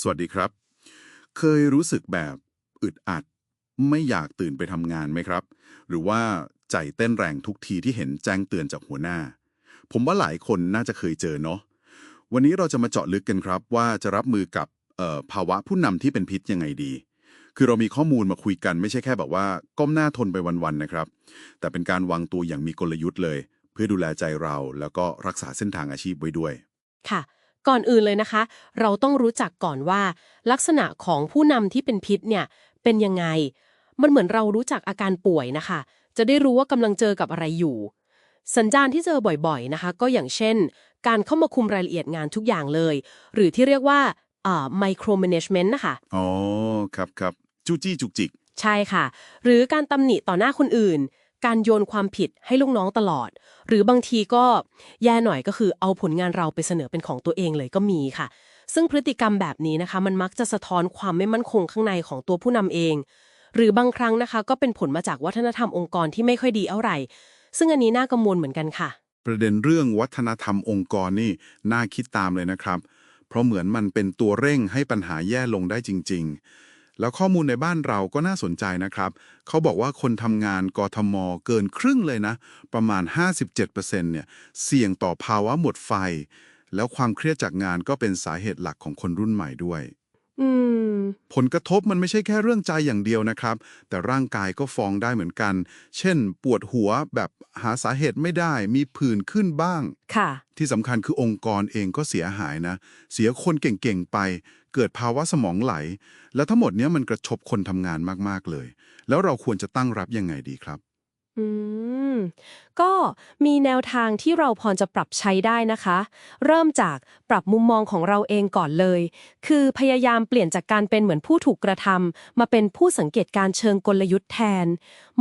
สวัสดีครับ เคยรู้สึกแบบอึดอัด ไม่อยากตื่นไปทำงานไหมครับ หรือว่าใจเต้นแรงทุกทีที่เห็นแจ้งเตือนจากหัวหน้า ผมว่าหลายคนน่าจะเคยเจอเนาะวันนี้เราจะมาเจาะลึกกันครับ ว่าจะรับมือกับภาวะผู้นำที่เป็นพิษยังไงดี คือเรามีข้อมูลมาคุยกันไม่ใช่แค่แบบว่า ก้มหน้าทนไปวันๆนะครับ แต่เป็นการวางตัวอย่างมีกลยุทธ์เลย เพื่อดูแลใจเราแล้วก็รักษาเส้นทางอาชีพไว้ด้วย ค่ะ ก่อนอื่นเลยนะคะ เราต้องรู้จักก่อนว่า ลักษณะของผู้นำที่เป็นพิษเนี่ยเป็นยังไง มันเหมือนเรารู้จักอาการป่วยนะคะ จะได้รู้ว่ากำลังเจอกับอะไรอยู่ สัญญาณที่เจอบ่อยๆนะคะ ก็อย่างเช่น การเข้ามาคุมรายละเอียดงานทุกอย่างเลย หรือที่เรียกว่าอ่า micromanagement นะคะอ๋อครับครับจู้จี้จุกจิก ใช่ค่ะ หรือการตำหนิต่อหน้าคนอื่น การโยนความผิดให้ลูกน้องตลอด หรือบางทีก็แย่หน่อยก็คือเอาผลงานเราไปเสนอเป็นของตัวเองเลยก็มีค่ะ ซึ่งพฤติกรรมแบบนี้นะคะ มันมักจะสะท้อนความไม่มั่นคงข้างในของตัวผู้นำเอง หรือบางครั้งนะคะ ก็เป็นผลมาจากวัฒนธรรมองค์กรที่ไม่ค่อยดีเท่าไหร่ ซึ่งอันนี้น่ากังวลเหมือนกันค่ะ ประเด็นเรื่องวัฒนธรรมองค์กรนี่น่าคิดตามเลยนะครับ เพราะเหมือนมันเป็นตัวเร่งให้ปัญหาแย่ลงได้จริง ๆ แล้วข้อมูลในบ้านเราก็น่าสนใจนะครับ เขาบอกว่าคนทำงานกทม เกินครึ่งเลยนะ ประมาณ 57%เนี่ยเสี่ยงต่อภาวะหมดไฟ แล้วความเครียดจากงานก็เป็นสาเหตุหลักของคนรุ่นใหม่ด้วย อืม ผลกระทบมันไม่ใช่แค่เรื่องใจอย่างเดียวนะครับ แต่ร่างกายก็ฟ้องได้เหมือนกัน เช่น ปวดหัวแบบหาสาเหตุไม่ได้ มีผื่นขึ้นบ้าง ค่ะ ที่สำคัญคือองค์กรเองก็เสียหายนะ เสียคนเก่งๆไป เกิดภาวะสมองไหล แล้วทั้งหมดเนี้ยมันกระทบคนทำงานมากๆเลย แล้วเราควรจะตั้งรับยังไงดีครับ อืม ก็มีแนวทางที่เราพอจะปรับใช้ได้นะคะ เริ่มจากปรับมุมมองของเราเองก่อนเลย คือพยายามเปลี่ยนจากการเป็นเหมือนผู้ถูกกระทำมาเป็นผู้สังเกตการเชิงกลยุทธ์แทน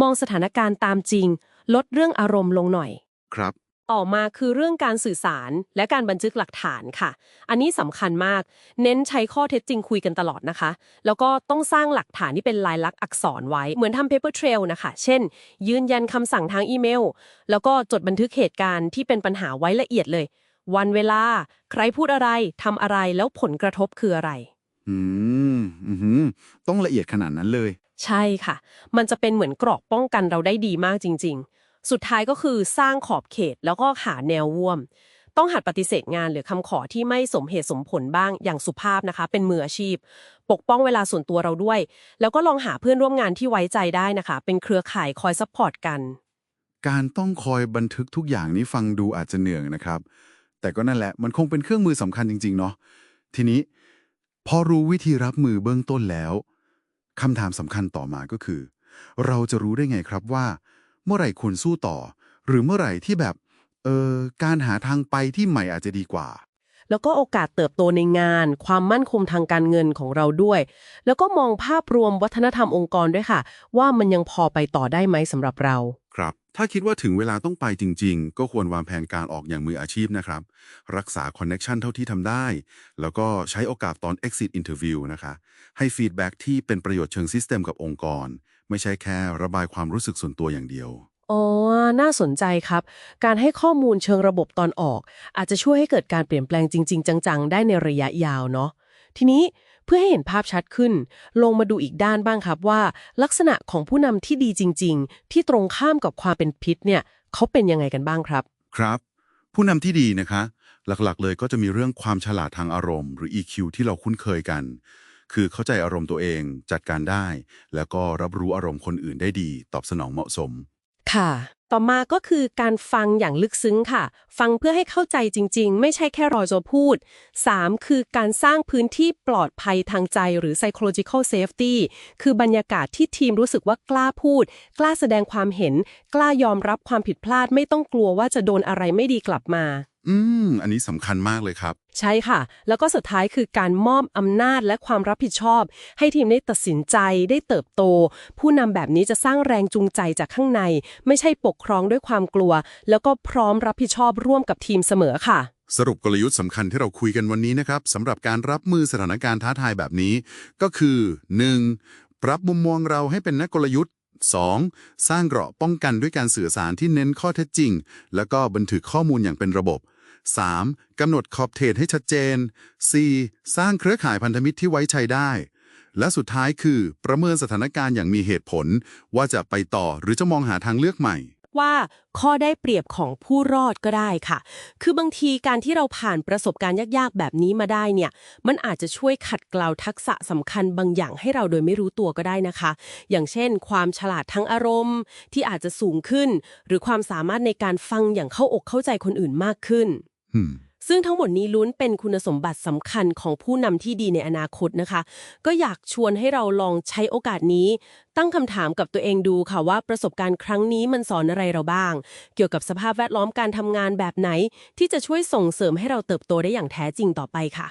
มองสถานการณ์ตามจริง ลดเรื่องอารมณ์ลงหน่อย ครับ ต่อมาคือเรื่องการสื่อสารและการบันทึกหลักฐานค่ะ อันนี้สำคัญมาก เน้นใช้ข้อเท็จจริงคุยกันตลอดนะคะ แล้วก็ต้องสร้างหลักฐานที่เป็นลายลักษณ์อักษรไว้ เหมือนทำ paper trail นะคะ เช่น ยืนยันคำสั่งทางอีเมล แล้วก็จดบันทึกเหตุการณ์ที่เป็นปัญหาไว้ละเอียดเลย วันเวลา ใครพูดอะไรทำอะไรแล้วผลกระทบคืออะไร อืมอือหือต้องละเอียดขนาดนั้นเลย ใช่ค่ะ มันจะเป็นเหมือนกรอกป้องกันเราได้ดีมากจริง ๆ สุดท้ายก็คือสร้างขอบเขตแล้วก็หาแนวร่วม ต้องหัดปฏิเสธงานหรือคำขอที่ไม่สมเหตุสมผลบ้างอย่างสุภาพนะคะ เป็นมืออาชีพ ปกป้องเวลาส่วนตัวเราด้วย แล้วก็ลองหาเพื่อนร่วมงานที่ไว้ใจได้นะคะ เป็นเครือข่ายคอยซัพพอร์ตกัน การต้องคอยบันทึกทุกอย่างนี้ฟังดูอาจจะเหนื่อยนะครับ แต่ก็นั่นแหละมันคงเป็นเครื่องมือสำคัญจริง ๆ เนาะทีนี้ พอรู้วิธีรับมือเบื้องต้นแล้วคำถามสำคัญต่อมาก็คือ เราจะรู้ได้ไงครับว่า เมื่อไหร่ควรสู้ต่อ หรือเมื่อไหร่ที่แบบ เออการหาทางไปที่ใหม่อาจจะดีกว่า แล้วก็โอกาสเติบโตในงาน ความมั่นคงทางการเงินของเราด้วย แล้วก็มองภาพรวมวัฒนธรรมองค์กรด้วยค่ะ ว่ามันยังพอไปต่อได้ไหมสำหรับเรา ครับ ถ้าคิดว่าถึงเวลาต้องไปจริง ๆ ก็ควรวางแผนการออกอย่างมืออาชีพนะครับ รักษาคอนเน็ชันเท่าที่ทำได้ แล้วก็ใช้โอกาสตอน exit interview นะคะ ให้ฟีดแบ็กที่เป็นประโยชน์เชิงซิสเต็มกับองค์กร ไม่ใช่แค่ระบายความรู้สึกส่วนตัวอย่างเดียว อ๋อ น่าสนใจครับ การให้ข้อมูลเชิงระบบตอนออก อาจจะช่วยให้เกิดการเปลี่ยนแปลงจริง ๆ จังๆ ได้ในระยะยาวเนาะ ทีนี้เพื่อให้เห็นภาพชัดขึ้น ลงมาดูอีกด้านบ้างครับว่า ลักษณะของผู้นำที่ดีจริง ๆ ที่ตรงข้ามกับความเป็นพิษเนี่ยเขาเป็นยังไงกันบ้างครับ ครับ ผู้นำที่ดีนะคะ หลักๆ เลยก็จะมีเรื่องความฉลาดทางอารมณ์ หรือ EQ ที่เราคุ้นเคยกัน คือเข้าใจอารมณ์ตัวเองจัดการได้ แล้วก็รับรู้อารมณ์คนอื่นได้ดี ตอบสนองเหมาะสม ค่ะ ต่อมาก็คือการฟังอย่างลึกซึ้งค่ะ ฟังเพื่อให้เข้าใจจริง ๆ ไม่ใช่แค่รอจะพูด 3. คือการสร้างพื้นที่ปลอดภัยทางใจหรือ psychological safety คือบรรยากาศที่ทีมรู้สึกว่ากล้าพูด กล้าแสดงความเห็น กล้ายอมรับความผิดพลาดไม่ต้องกลัวว่าจะโดนอะไรไม่ดีกลับมา อืม อันนี้สำคัญมากเลยครับ ใช่ค่ะ แล้วก็สุดท้ายคือการมอบอำนาจและความรับผิดชอบ ให้ทีมได้ตัดสินใจได้เติบโต ผู้นำแบบนี้จะสร้างแรงจูงใจจากข้างใน ไม่ใช่ปกครองด้วยความกลัว แล้วก็พร้อมรับผิดชอบร่วมกับทีมเสมอค่ะ สรุปกลยุทธ์สำคัญที่เราคุยกันวันนี้นะครับสำหรับการรับมือสถานการณ์ท้าทายแบบนี้ ก็คือ 1. ปรับมุมมองเราให้เป็นนักกลยุทธ์ 2. สร้างเกราะป้องกันด้วยการสื่อสารที่เน้นข้อเท็จจริง แล้วก็บันทึกข้อมูลอย่างเป็นระบบ 3. กำหนดขอบเขตให้ชัดเจน 4. สร้างเครือข่ายพันธมิตรที่ไว้ใจได้ และสุดท้ายคือ ประเมินสถานการณ์อย่างมีเหตุผล ว่าจะไปต่อหรือจะมองหาทางเลือกใหม่ ว่าข้อได้เปรียบของผู้รอดก็ได้ค่ะ คือบางทีการที่เราผ่านประสบการณ์ยากๆ แบบนี้มาได้เนี่ย มันอาจจะช่วยขัดเกลาทักษะสำคัญบางอย่างให้เราโดยไม่รู้ตัวก็ได้นะคะ อย่างเช่น ความฉลาดทางอารมณ์ ที่อาจจะสูงขึ้น หรือความสามารถในการฟังอย่างเข้าอกเข้าใจคนอื่นมากขึ้น hmm. ซึ่งทั้งหมดนี้ลุ้นเป็นคุณสมบัติสำคัญของผู้นำที่ดีในอนาคตนะคะ ก็อยากชวนให้เราลองใช้โอกาสนี้ ตั้งคำถามกับตัวเองดูค่ะว่าประสบการณ์ครั้งนี้มันสอนอะไรเราบ้าง เกี่ยวกับสภาพแวดล้อมการทำงานแบบไหน ที่จะช่วยส่งเสริมให้เราเติบโตได้อย่างแท้จริงต่อไปค่ะ